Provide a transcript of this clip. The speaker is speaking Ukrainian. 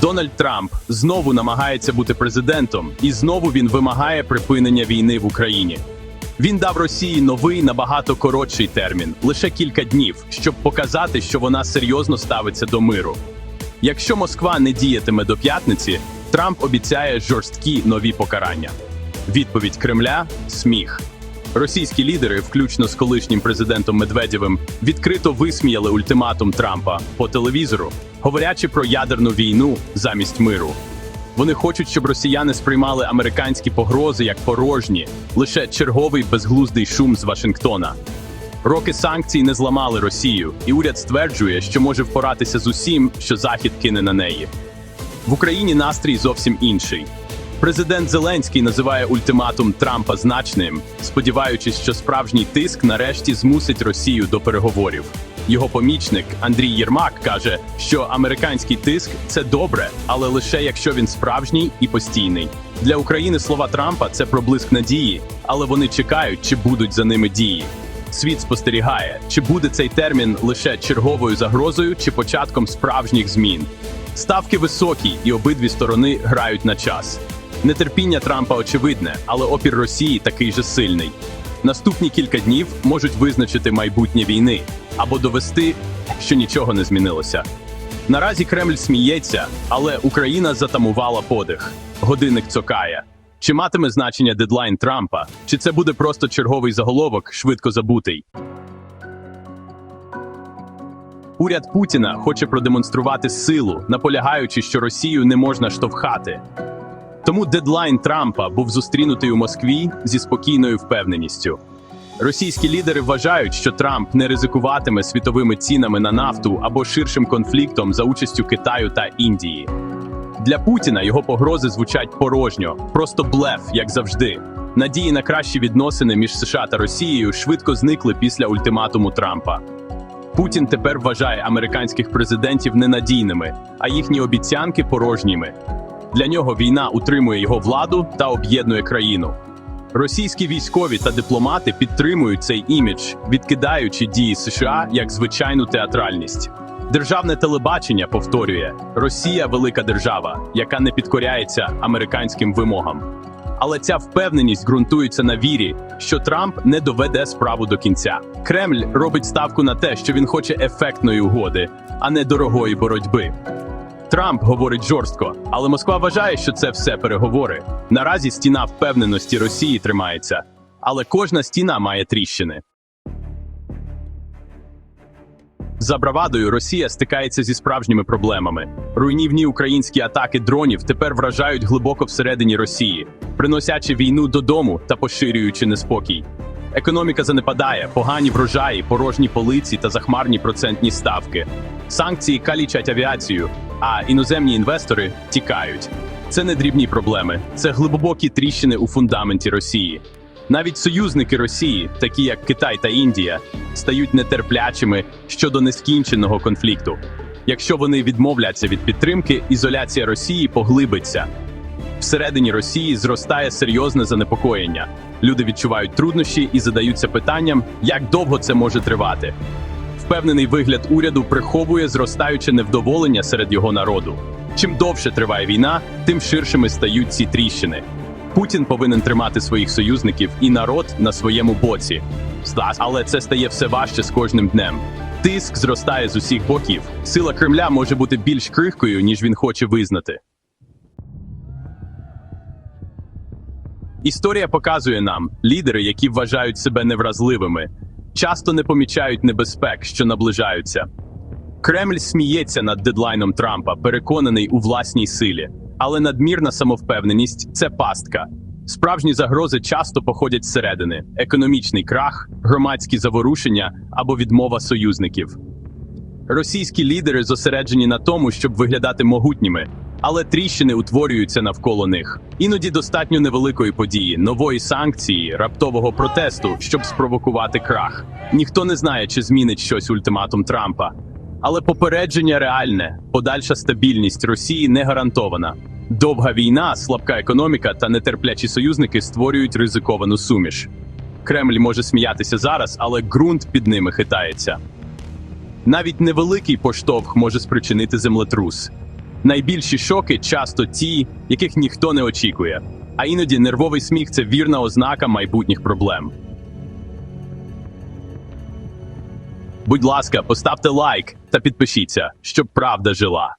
Дональд Трамп знову намагається бути президентом, і знову він вимагає припинення війни в Україні. Він дав Росії новий набагато коротший термін лише кілька днів, щоб показати, що вона серйозно ставиться до миру. Якщо Москва не діятиме до п'ятниці, Трамп обіцяє жорсткі нові покарання. Відповідь Кремля сміх. Російські лідери, включно з колишнім президентом Медведєвим, відкрито висміяли ультиматум Трампа по телевізору, говорячи про ядерну війну замість миру. Вони хочуть, щоб росіяни сприймали американські погрози як порожні, лише черговий безглуздий шум з Вашингтона. Роки санкцій не зламали Росію, і уряд стверджує, що може впоратися з усім, що Захід кине на неї. В Україні настрій зовсім інший. Президент Зеленський називає ультиматум Трампа значним, сподіваючись, що справжній тиск нарешті змусить Росію до переговорів. Його помічник Андрій Єрмак каже, що американський тиск це добре, але лише якщо він справжній і постійний. Для України слова Трампа це проблиск надії, але вони чекають, чи будуть за ними дії. Світ спостерігає, чи буде цей термін лише черговою загрозою, чи початком справжніх змін. Ставки високі, і обидві сторони грають на час. Нетерпіння Трампа очевидне, але опір Росії такий же сильний. Наступні кілька днів можуть визначити майбутнє війни або довести, що нічого не змінилося. Наразі Кремль сміється, але Україна затамувала подих. Годинник цокає. Чи матиме значення дедлайн Трампа, чи це буде просто черговий заголовок, швидко забутий? Уряд Путіна хоче продемонструвати силу, наполягаючи, що Росію не можна штовхати. Тому дедлайн Трампа був зустрінутий у Москві зі спокійною впевненістю. Російські лідери вважають, що Трамп не ризикуватиме світовими цінами на нафту або ширшим конфліктом за участю Китаю та Індії. Для Путіна його погрози звучать порожньо, просто блеф, як завжди. Надії на кращі відносини між США та Росією швидко зникли після ультиматуму Трампа. Путін тепер вважає американських президентів ненадійними, а їхні обіцянки порожніми. Для нього війна утримує його владу та об'єднує країну. Російські військові та дипломати підтримують цей імідж, відкидаючи дії США як звичайну театральність. Державне телебачення повторює: Росія велика держава, яка не підкоряється американським вимогам. Але ця впевненість ґрунтується на вірі, що Трамп не доведе справу до кінця. Кремль робить ставку на те, що він хоче ефектної угоди, а не дорогої боротьби. Трамп говорить жорстко, але Москва вважає, що це все переговори. Наразі стіна впевненості Росії тримається, але кожна стіна має тріщини. За бравадою Росія стикається зі справжніми проблемами. Руйнівні українські атаки дронів тепер вражають глибоко всередині Росії, приносячи війну додому та поширюючи неспокій. Економіка занепадає, погані врожаї, порожні полиці та захмарні процентні ставки. Санкції калічать авіацію, а іноземні інвестори тікають. Це не дрібні проблеми, це глибокі тріщини у фундаменті Росії. Навіть союзники Росії, такі як Китай та Індія, стають нетерплячими щодо нескінченого конфлікту. Якщо вони відмовляться від підтримки, ізоляція Росії поглибиться. Всередині Росії зростає серйозне занепокоєння. Люди відчувають труднощі і задаються питанням, як довго це може тривати. Впевнений вигляд уряду приховує зростаюче невдоволення серед його народу. Чим довше триває війна, тим ширшими стають ці тріщини. Путін повинен тримати своїх союзників і народ на своєму боці. Але це стає все важче з кожним днем. Тиск зростає з усіх боків. Сила Кремля може бути більш крихкою, ніж він хоче визнати. Історія показує нам, лідери, які вважають себе невразливими, часто не помічають небезпек, що наближаються. Кремль сміється над дедлайном Трампа, переконаний у власній силі, але надмірна самовпевненість це пастка. Справжні загрози часто походять зсередини: економічний крах, громадські заворушення або відмова союзників. Російські лідери зосереджені на тому, щоб виглядати могутніми, але тріщини утворюються навколо них. Іноді достатньо невеликої події, нової санкції, раптового протесту, щоб спровокувати крах. Ніхто не знає, чи змінить щось ультиматум Трампа. Але попередження реальне, подальша стабільність Росії не гарантована. Довга війна, слабка економіка та нетерплячі союзники створюють ризиковану суміш. Кремль може сміятися зараз, але ґрунт під ними хитається. Навіть невеликий поштовх може спричинити землетрус. Найбільші шоки часто ті, яких ніхто не очікує. А іноді нервовий сміх це вірна ознака майбутніх проблем. Будь ласка, поставте лайк та підпишіться, щоб правда жила.